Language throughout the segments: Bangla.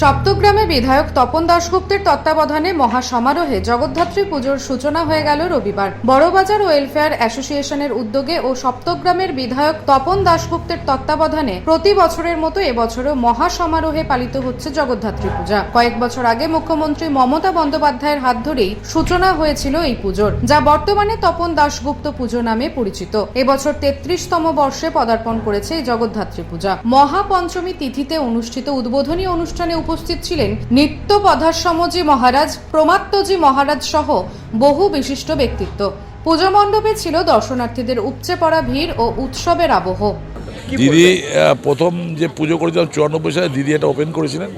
সপ্তগ্রামে বিধায়ক তপন দাশগুপ্তের তত্ত্বাবধানে মহা সমারোহে জগদ্ধাত্রী পুজোর সূচনা হয়ে গেল রবিবার। বড়বাজার ওয়েলফেয়ার অ্যাসোসিয়েশনের উদ্যোগে ও সপ্তগ্রামের বিধায়ক তপন দাশগুপ্তের তত্ত্বাবধানে প্রতি বছরের মতো এবছরও মহা সমারোহে পালিত হচ্ছে জগদ্ধাত্রী পূজা। কয়েক বছর আগে মুখ্যমন্ত্রী মমতা বন্দ্যোপাধ্যায়ের হাত ধরেই সূচনা হয়েছিল এই পুজোর, যা বর্তমানে তপন দাশগুপ্ত পুজো নামে পরিচিত। এবছর তেত্রিশতম বর্ষে পদার্পণ করেছে এই জগদ্ধাত্রী পূজা। মহাপঞ্চমী তিথিতে অনুষ্ঠিত উদ্বোধনী অনুষ্ঠানে উপস্থিত ছিলেন নিত্য পধাশ্রমজি মহারাজ প্রমাত্তজি মহারাজ সহ বহু বিশিষ্ট ব্যক্তিত্ব। পুজো মণ্ডপে ছিল দর্শনার্থীদের উপচে পড়া ভিড় ও উৎসবের আবহ। দিদি প্রথম যে পুজো করেছিলাম চুরানব্বই সালে দিদি এটা ওপেন করেছিলেন।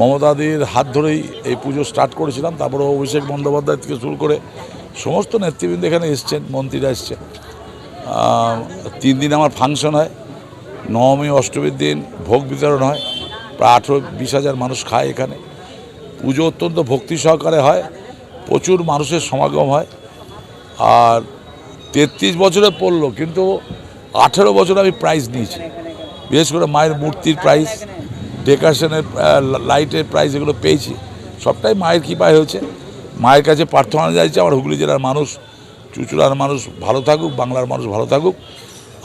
মমতাদির হাত ধরেই এই পুজো স্টার্ট করেছিলাম। তারপরে অভিষেক বন্দ্যোপাধ্যায় থেকে শুরু করে সমস্ত নেতৃবৃন্দ এখানে এসছেন মন্ত্রীরা এসছেন। তিন দিন আমার ফাংশন হয়। নবমী অষ্টমীর দিন ভোগ বিতরণ হয়। প্রায় আঠেরো, বিশ হাজার মানুষ খায় এখানে। পুজো অত্যন্ত ভক্তি সহকারে হয়, প্রচুর মানুষের সমাগম হয়। আর তেত্রিশ বছরে পড়ল, কিন্তু আঠেরো বছর আমি প্রাইজ নিয়েছি। বিশেষ করে মায়ের মূর্তির প্রাইজ ডেকোরেশনের লাইটের প্রাইজ এগুলো পেয়েছি। সবটাই মায়ের কৃপায় হয়েছে। মায়ের কাছে প্রার্থনা যাইছে আমার হুগলি জেলার মানুষ, চুচুড়ার মানুষ ভালো থাকুক, বাংলার মানুষ ভালো থাকুক।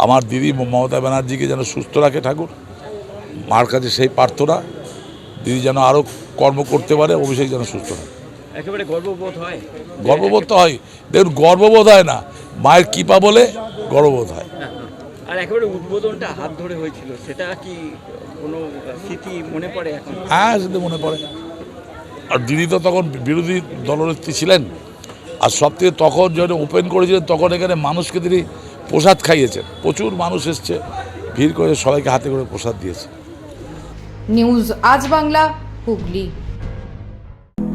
আমার দিদি মমতা ব্যানার্জিকে যেন সুস্থ রাখে ঠাকুর। মার কাছে সেই প্রার্থনা দিদি যেন আরও কর্ম করতে পারে অভিষেক যেন সুস্থ থাকে। একেবারে গর্ববোধ হয়। গর্ববোধ তো হয়। দেখুন গর্ববোধ হয় না। মায়ের কৃপা বলে গর্ববোধ হয়। আর একেবারে উদ্বোধনটা হাত ধরে হয়েছিল সেটা কি কোনো স্মৃতি মনে পড়ে এখন? হ্যাঁ সেটা মনে পড়ে। আর দিদি তো তখন বিরোধী দলনেত্রী ছিলেন। আর সব থেকে তখন যখন ওপেন করেছিলেন তখন এখানে মানুষকে তিনি প্রসাদ খাইয়েছেন। প্রচুর মানুষ এসছে ভিড় করে সবাইকে হাতে করে প্রসাদ দিয়েছে। নিউজ আজ বাংলা হুগলি